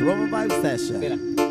Roma Vibe Session. Mira.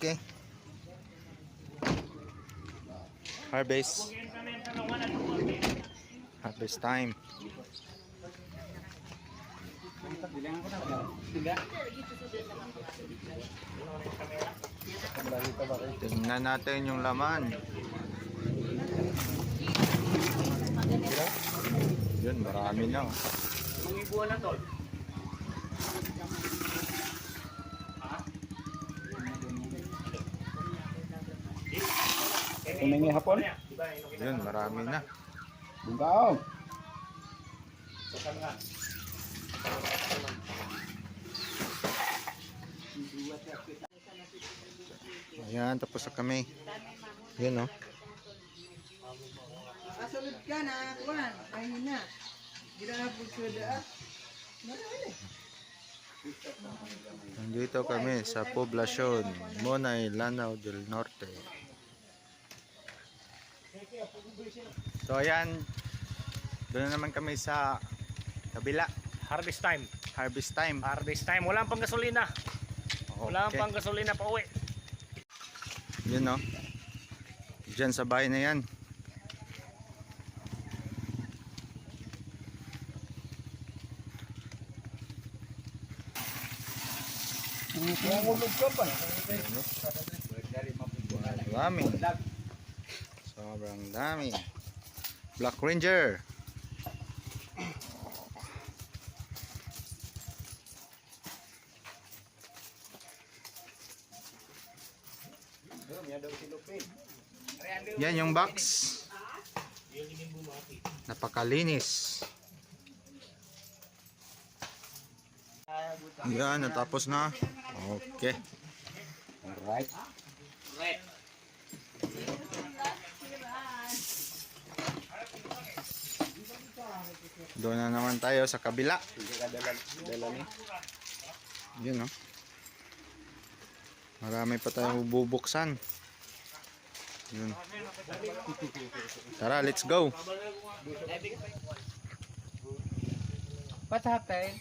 Okay. Harvest. Harvest time. Tingnan natin yung laman. Yun, marami na. Oh. Kumingi hapon. Yun, marami na. Bungkaw. Ayan, tapos na kami. Yun, oh. Kasulod ka na, kuwan, mahina. Gila na po suda. Nandito kami sa poblasyon Monay, Lanao del Norte. So ayan, doon na naman kami sa kabila, Harvest time. harvest time. Harvest time. Walang pang gasolina. Wala Okay. pang gasolina pa uwi. Yun no. Diyan sa bahay na yan. Dami. Sobrang dami. Black Ranger. Yan yung box. Napakalinis. Yan, natapos na. Okay. Alright. Doon na naman tayo sa kabila. Yun oh. Marami pa tayong bubuksan. Yun. Tara, let's go. What happened?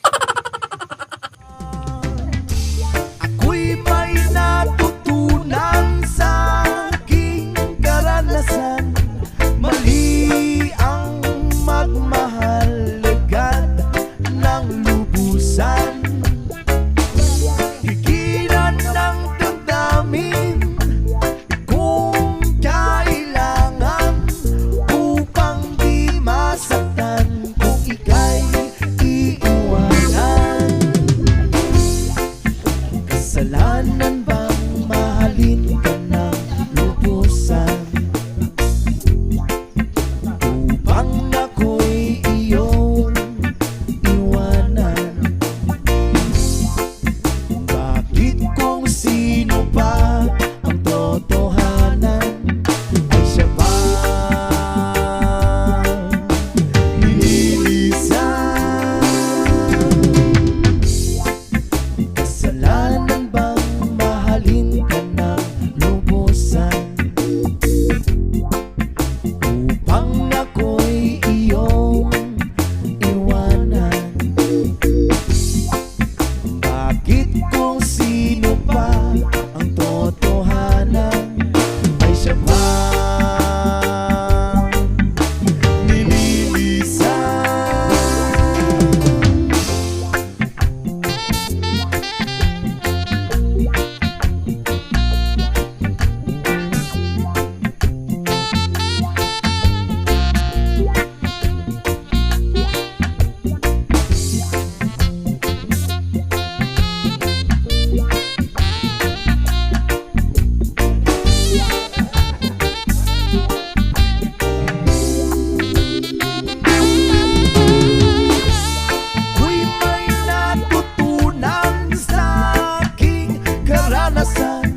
sun.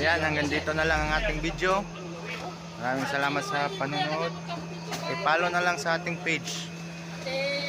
Ayan, hanggang dito na lang ang ating video. Maraming salamat sa panonood. I-follow na lang sa ating page.